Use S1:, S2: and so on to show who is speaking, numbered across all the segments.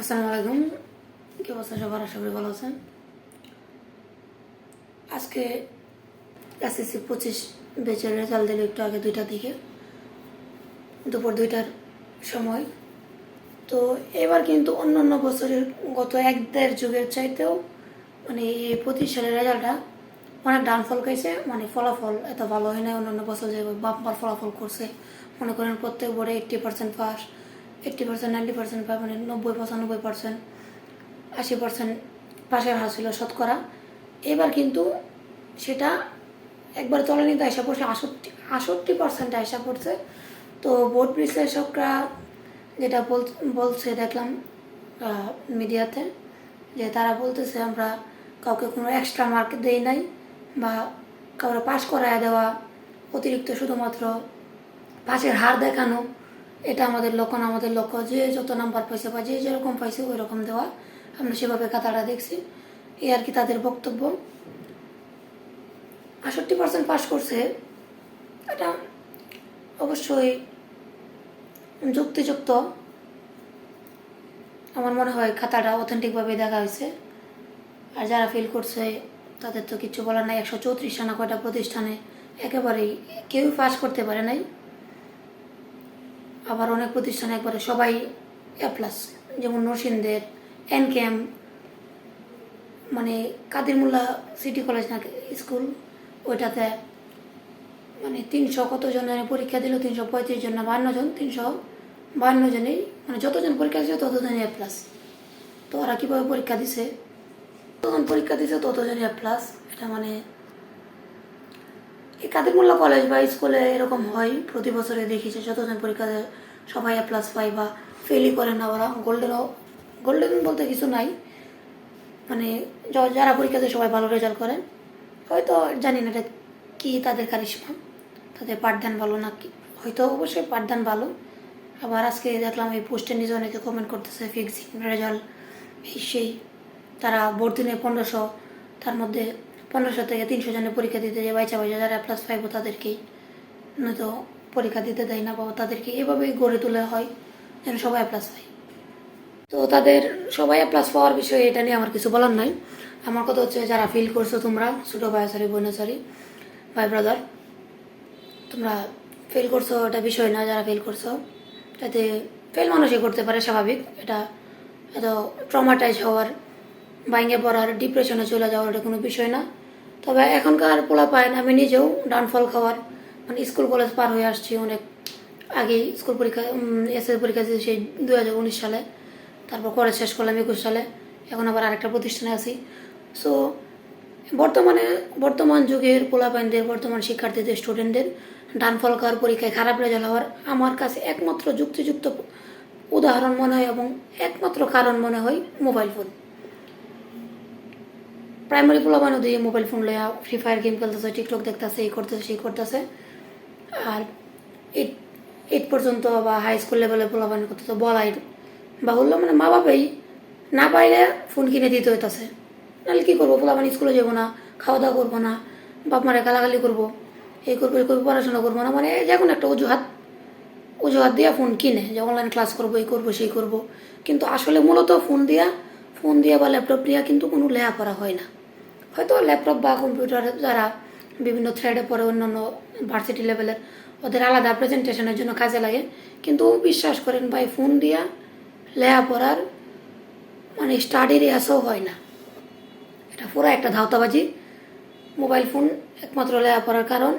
S1: আসসালামু আলাইকুম। কি অবস্থা সবার? আশা করি ভালো আছেন। আজকে এসএসসি পঁচিশ বেচের রেজাল্ট দিল একটু আগে দুইটার দিকে। দুপুর দুইটার সময়। তো এবার কিন্তু অন্যান্য বছরের গত এক দেড় যুগের চাইতেও মানে এই পঁচিশ সালের রেজাল্টটা অনেক ডাউনফল খাইছে। মানে ফলাফল এত ভালো হয় না অন্যান্য বছর যে বাম্পার ফলাফল করছে। মনে করেন প্রত্যেক বোর্ডে eighty percent pass eighty percent ninety percent pass মানে নব্বই পঁচানব্বই পার্সেন্ট আশি পার্সেন্ট পাশের হার ছিল শতকরা। এবার কিন্তু সেটা একবার তলানিতে আসা পড়ছে আষট্টি আষট্টি পার্সেন্ট আসা পড়ছে। তো বোর্ড বিশ্লেষকরা যেটা বল, বলছে দেখলাম মিডিয়াতে, যে তারা বলতেছে আমরা কাউকে কোনো এক্সট্রা মার্ক দেই নাই বা কাউকে পাশ করায় দেওয়া অতিরিক্ত শুধুমাত্র পাশের হার দেখানো এটা আমাদের লক্ষ্য না, আমাদের লক্ষ্য যে যত নাম্বার পাইছে বা যে যেরকম পাইছে ওই রকম দেওয়া। আমরা সেভাবে খাতাটা দেখছি। এই আর কি তাদের বক্তব্য। আষট্টি পার্সেন্ট পাস করছে। এটা অবশ্যই যুক্তিযুক্ত। আমার মনে হয় খাতাটা অথেন্টিকভাবে দেখা হয়েছে। আর যারা ফেল করছে, তাদের তো কিছু বলার নাই। একশো চৌত্রিশ না কয়টা প্রতিষ্ঠানে একেবারেই কেউই পাস করতে পারে নাই। আবার অনেক প্রতিষ্ঠান একবারে সবাই এ প্লাস যেমন নরসিংদের এন ক্যাম মানে কাদির মোল্লা সিটি কলেজ না স্কুল, ওইটাতে মানে তিনশো কত জনের পরীক্ষা দিল, তিনশো পঁয়ত্রিশ জন না বান্ন জন, তিনশো বান্ন জনেই মানে যতজন পরীক্ষা দিচ্ছে ততজনই এ প্লাস তো ওরা কীভাবে পরীক্ষা দিছে? যতজন পরীক্ষা দিছে ততজন এ প্লাস এটা মানে এই কাদের মোল্লা কলেজ বা স্কুলে এরকম হয়? প্রতি বছরে দেখিছে যতজন পরীক্ষা দেয় সবাই প্লাস পায় বা ফেলই করে না। ওরা গোল্ডেনও গোল্ডেন বলতে কিছু নাই। মানে যারা পরীক্ষা দেয় সবাই ভালো রেজাল্ট করে, হয়তো জানি না এটা কী তাদের কারিশমা তাদের পাঠদান ভালো না কি। হয়তো অবশ্যই পাঠদান ভালো। আবার আজকে দেখলাম এই পোস্টের নিজে অনেকে কমেন্ট করতেছে ফিক্সিং রেজাল্ট এই সেই। তারা বোর্ড দিনে পনেরোশো, তার মধ্যে পনেরোশো থেকে তিনশো জনের পরীক্ষা দিতে যায় বাইচা বাইচা যারা প্লাস পাইবো তাদেরকেই নয়তো পরীক্ষা দিতে দেয় না বাবা তাদেরকে এভাবেই গড়ে তোলা হয় যেন সবাই প্লাস পায়। তো তাদের সবাই প্লাস পাওয়ার বিষয়ে এটা নিয়ে আমার কিছু বলার নাই। আমার কথা হচ্ছে যারা ফিল করছ তোমরা, ছোটো ভাই সরি বোন সরি ভাই ব্রাদার তোমরা ফেল করছ এটা বিষয় না, যারা ফেল করছ এতে ফেল মানুষই করতে পারে স্বাভাবিক। এটা এত ট্রমাটাইজ হওয়ার, ভাঙে পড়ার ডিপ্রেশনে চলে যাওয়ার এটা কোনো বিষয় না। তবে এখনকার পোলা পায় না, আমি নিজেও ডাউনফল খাওয়ার। মানে স্কুল, কলেজ পার হয়ে আসছি অনেক আগে স্কুল পরীক্ষা এসএস পরীক্ষা দিয়েছি সেই দু হাজার উনিশ সালে। তারপর কলেজ শেষ করলাম একুশ সালে। এখন আবার আরেকটা প্রতিষ্ঠানে আছি। সো বর্তমানে, বর্তমান যুগের পোলাপাইনদের বর্তমান শিক্ষার্থীদের স্টুডেন্টদের ডানফল খাওয়ার পরীক্ষায় খারাপ রেজাল্ট হওয়ার আমার কাছে একমাত্র যুক্তিযুক্ত উদাহরণ মনে হয় এবং একমাত্র কারণ মনে হয় মোবাইল ফোন। প্রাইমারি পোলাপাইনও দিয়ে মোবাইল ফোন লইয়া ফ্রি ফায়ার গেম খেলতেছে টিকটক দেখতেছে, এই করতেছে, সেই করতেছে। আর এইট এইট পর্যন্ত বা হাই স্কুল লেভেলে পোলাপাইন করতেছে, বলাই বাহুল্য মানে মা বাবাই না পাইলে ফোন কিনে দিতে হইতাছে। নাহলে কী করব? পোলাপান স্কুলে যাব না, খাওয়া দাওয়া করব না, বাপ মারে গালাগালি করব, এই করব এই করব, পড়াশোনা করব না মানে যে কোনো একটা অজুহাত। অজুহাত দিয়া ফোন কিনে, যে অনলাইন ক্লাস করব, এই করব, সেই করব। কিন্তু আসলে মূলত ফোন দিয়া ফোন দিয়ে বা ল্যাপটপ দিয়া কিন্তু কোনো লেখাপড়া হয় না। হয়তো ল্যাপটপ বা কম্পিউটার যারা বিভিন্ন থ্রেডে পড়ে অন্যান্য ভার্সিটি লেভেলের ওদের আলাদা প্রেজেন্টেশনের জন্য কাজে লাগে। কিন্তু বিশ্বাস করেন ভাই, ফোন দিয়া লেখাপড়ার মানে স্টাডি রেয়াসও হয় না। এটা পুরো একটা ধাওতাবাজি। মোবাইল ফোন একমাত্র লেখাপড়ার কারণ।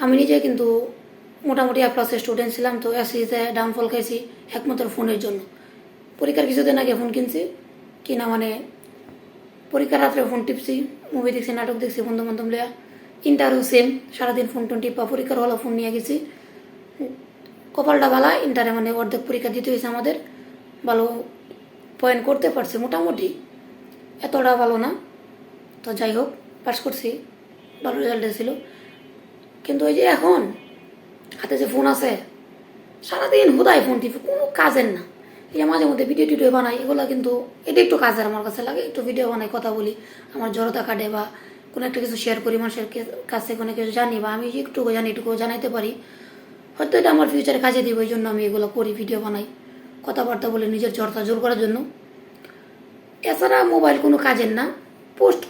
S1: আমি নিজে কিন্তু মোটামুটি এক স্টুডেন্ট ছিলাম, তো এসিতে ডাউনফল খাইছি একমাত্র ফোনের জন্য। পরীক্ষার কিছুদিন আগে ফোন কিনছি। কিনা মানে পরীক্ষার রাত্রে ফোন টিপছি মুভি দেখছি, নাটক দেখছি বন্ধু বান্ধব লিয়া ইন্টারও সেম সারাদিন ফোন টোন টিপা পরীক্ষার হলো ফোন নিয়ে গেছি। কপালটা ভালা ইন্টারে মানে অর্ধেক পরীক্ষা দিতে হয়েছে আমাদের। ভালো পয়েন্ট করতে পারছি, মোটামুটি। এতটা ভালো না। তো যাই হোক পাস করছি। ভালো রেজাল্ট এসেছিল কিন্তু ওই যে এখন হাতে যে ফোন আছে, সারাদিন হুদায় ফোন টিপি, কোনো কাজের না। যে মাঝে মধ্যে ভিডিও টিডিও বানাই, এগুলো কিন্তু এটা একটু কাজের আমার কাছে লাগে, একটু ভিডিও বানাই, কথা বলি, আমার জড়তা কাটে বা কোনো একটা কিছু শেয়ার করি, মানুষের কাছে কোনো কিছু জানি বা আমি একটুকু জানি এটুকু জানাইতে পারি। হয়তো এটা আমার ফিউচারে কাজে দিব, এই জন্য আমি এগুলো করি ভিডিও বানাই, কথাবার্তা বলে, নিজের চর্চা জোর করার জন্য। এছাড়া মোবাইল কোনো কাজের না পোস্ট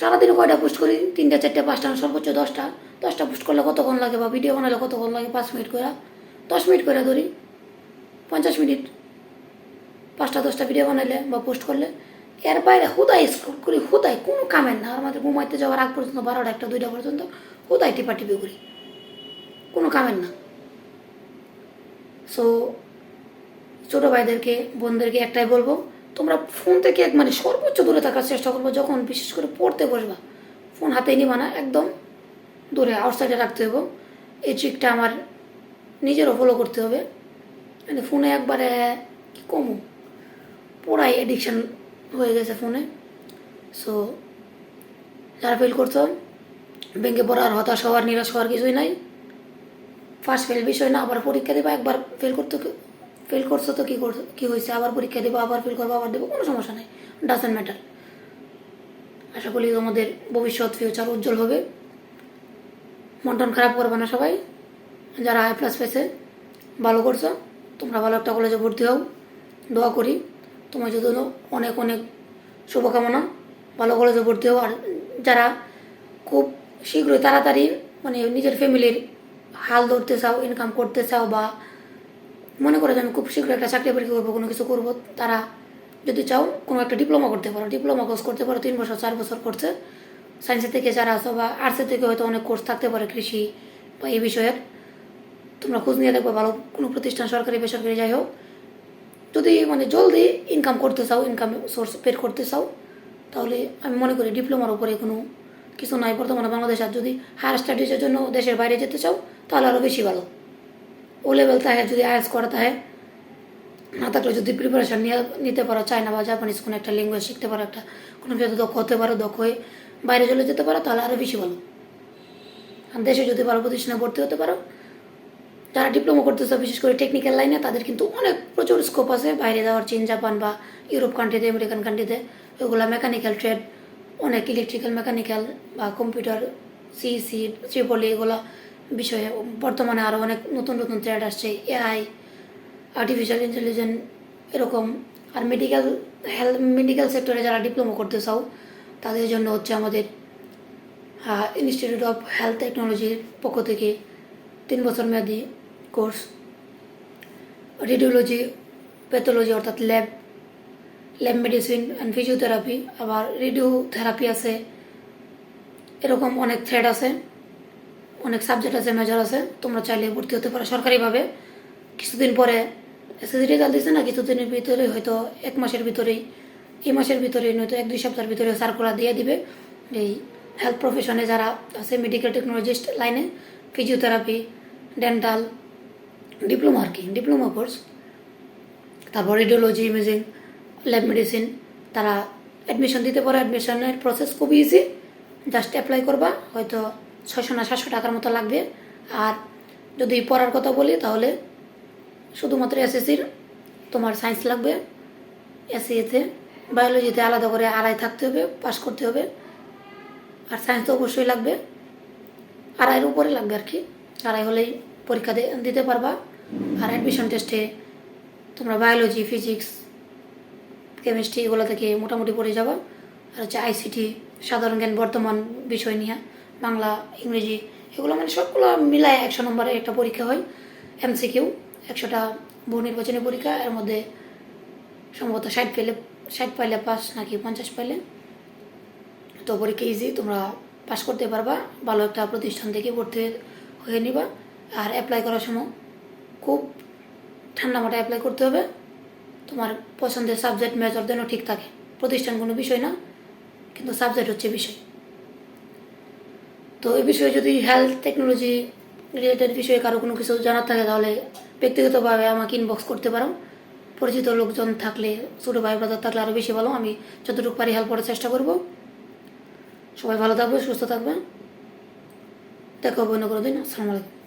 S1: সারাদিনে কয়টা পোস্ট করি? তিনটা, চারটা, পাঁচটা, সর্বোচ্চ দশটা। দশটা পোস্ট করলে কতক্ষণ লাগে বা ভিডিও বানালে কতক্ষণ লাগে? পাঁচ মিনিট করে দশ মিনিট করে ধরি, পঞ্চাশ মিনিট পাঁচটা, দশটা ভিডিও বানাইলে বা পোস্ট করলে, এর বাইরে হুদাই স্ক্রল করি হুদাই কোনো কামের না। আমাদের ঘুমাইতে যাওয়ার আগ পর্যন্ত, বারোটা একটা, দুইটা পর্যন্ত হুদাই টিপা টিপি করি। কোনো কামের না। সো ছোটো ভাইদেরকে, বোনদেরকে একটাই বলব, তোমরা ফোন থেকে এক মানে সর্বোচ্চ দূরে থাকার চেষ্টা করব, যখন বিশেষ করে পড়তে বসবা। ফোন হাতে নিবা না, একদম দূরে আউটসাইডে রাখতে হবে এই ট্রিকটা আমার নিজেরও ফলো করতে হবে। মানে ফোনে একবারে কমু? পুরাই এডিকশান হয়ে গেছে ফোনে সো যারা ফিল করছ ব্যাংকে পড়ার হতাশ হওয়ার, নিরাশ হওয়ার কিছুই নাই। ফার্স্ট ফেল বিষয় না, আবার পরীক্ষা দেবা, একবার ফেল করতে ফেল করছ তো কী করছ কী হয়েছে? আবার পরীক্ষা দেবো, আবার ফেল করব, আবার দেবো, কোনো সমস্যা নেই। ডাজেন্ট ম্যাটার আশা করি তোমাদের ভবিষ্যৎ ফিউচার উজ্জ্বল হবে। মন টন খারাপ করবে না সবাই। যারা আই প্লাস পেয়েছে, ভালো করছ। তোমরা ভালো একটা কলেজে ভর্তি হও। দোয়া করি। তোমার যদি অনেক অনেক শুভকামনা। ভালো কলেজে ভর্তি হও। আর যারা খুব শীঘ্রই তাড়াতাড়ি মানে নিজের ফ্যামিলির হাল ধরতে চাও ইনকাম করতে চাও বা মনে করে যে আমি খুব শীঘ্র একটা চাকরি পরীক্ষা করব, কোনো কিছু করব, তারা যদি চাও কোনো একটা ডিপ্লোমা করতে পারো। ডিপ্লোমা কোর্স করতে পারো, তিন বছর, চার বছর করছে। সায়েন্সের থেকে যারা আসো বা আর্টসের থেকে হয়তো অনেক কোর্স থাকতে পারে, কৃষি বা এই বিষয়ের। তোমরা খোঁজ নিয়ে দেখবে ভালো কোনো প্রতিষ্ঠান, সরকারি, বেসরকারি, যাই হোক। যদি মানে জলদি ইনকাম করতে চাও ইনকাম সোর্স বের করতে চাও, তাহলে আমি মনে করি ডিপ্লোমার উপরে কোনো কিছু নাই। বর্তমানে বাংলাদেশ আর যদি হায়ার স্টাডিজের জন্য দেশের বাইরে যেতে চাও, তাহলে আরও বেশি ভালো। ও লেভেল তাহে যদি আয়াস করা তাহে না থাকলে যদি প্রিপারেশন নিয়ে, নিতে পারো চায়না বা জাপানিজ কোনো একটা ল্যাঙ্গুয়েজ শিখতে পারো, একটা কোনো বিষয়ে দক্ষ হতে পারো, দক্ষ হয়ে বাইরে চলে যেতে পারো, তাহলে আরও বেশি ভালো। আর দেশে যদি ভালো প্রতিষ্ঠানে ভর্তি হতে পারো যারা ডিপ্লোমা করতেছে, বিশেষ করে টেকনিক্যাল লাইনে তাদের কিন্তু অনেক প্রচুর স্কোপ আছে। বাইরে যাওয়ার চীন, জাপান বা ইউরোপ কান্ট্রিতে আমেরিকান কান্ট্রিতে ওগুলো মেকানিক্যাল ট্রেড অনেক ইলেকট্রিক্যাল মেকানিক্যাল বা কম্পিউটার সিইসি ট্রিপলি এগুলো বিষয়ে বর্তমানে আরও অনেক নতুন নতুন ট্রেড আসছে। এআই আর্টিফিশিয়াল ইন্টেলিজেন্স এরকম। আর মেডিকেল হেলথ মেডিকেল সেক্টরে যারা ডিপ্লোমা করতে চাও, তাদের জন্য হচ্ছে আমাদের ইনস্টিটিউট অফ হেলথ টেকনোলজির পক্ষ থেকে তিন বছর মেয়াদি কোর্স রেডিওলজি প্যাথোলজি অর্থাৎ lab lab medicine and physiotherapy আবার রেডিও থেরাপি আছে, এরকম অনেক থ্রেড আছে, অনেক সাবজেক্ট আছে মেজর আছে, তোমরা চাইলে ভর্তি হতে পারো সরকারিভাবে। কিছুদিন পরে এসএসসি রেজাল্ট দিচ্ছে না, কিছুদিনের ভিতরে হয়তো এক মাসের ভিতরেই, এই মাসের ভিতরে নয়তো এক, দুই সপ্তাহের ভিতরে সার্কুলার দিয়ে দিবে। এই হেলথ প্রফেশনে যারা আছে মেডিকেল টেকনোলজিস্ট লাইনে ফিজিওথেরাপি ডেন্টাল ডিপ্লোমা আর কি, ডিপ্লোমা কোর্স। তারপর রেডিওলজি ইমেজিং ল্যাব মেডিসিন তারা অ্যাডমিশন দিতে পারে অ্যাডমিশনের প্রসেস খুব ইজি জাস্ট অ্যাপ্লাই করবা, হয়তো ছয়শো না সাতশো টাকার মতো লাগবে। আর যদি পড়ার কথা বলি, তাহলে শুধুমাত্র এসএসসির তোমার সায়েন্স লাগবে। এসসিএতে বায়োলজিতে আলাদা করে আড়াই থাকতে হবে পাস করতে হবে। আর সায়েন্স তো অবশ্যই লাগবে। আড়াইয়ের উপরে লাগবে আর কি। আড়াই হলেই পরীক্ষা দিতে পারবা। আর অ্যাডমিশন টেস্টে তোমরা বায়োলজি ফিজিক্স কেমিস্ট্রি এগুলো থেকে মোটামুটি পড়ে যাবা। আর হচ্ছে আইসিটি সাধারণ জ্ঞান, বর্তমান বিষয় নিয়ে, বাংলা, ইংরেজি, এগুলো মানে সবগুলো মিলায় একশো নম্বরের একটা পরীক্ষা হয় এমসিকিউ একশোটা বহু নির্বাচনী পরীক্ষা, এর মধ্যে সম্ভবত ষাট পেলে, ষাট পাইলে পাস নাকি পঞ্চাশ পাইলে। তো পরীক্ষা ইজি তোমরা পাস করতে পারবা, ভালো একটা প্রতিষ্ঠান থেকে ভর্তি হয়ে নিবা। আর অ্যাপ্লাই করার সময় খুব ঠান্ডা মাথায় অ্যাপ্লাই করতে হবে। তোমার পছন্দের সাবজেক্ট মেজর যেন ঠিক থাকে। প্রতিষ্ঠান কোনো বিষয় না, কিন্তু সাবজেক্ট হচ্ছে বিষয়। তো এই বিষয়ে যদি হেলথ টেকনোলজি রিলেটেড বিষয়ে কারও কোনো কিছু জানার থাকে, তাহলে ব্যক্তিগতভাবে আমাকে ইনবক্স করতে পারো। পরিচিত লোকজন থাকলে, ছোটো ভাই ব্রাদার থাকলে আরও বেশি ভালো। আমি যতটুকু পারি হেল্প করার চেষ্টা করব। সবাই ভালো থাকবে, সুস্থ থাকবে। দেখা হবে অন্য কোনো দিন। আসসালামু আলাইকুম।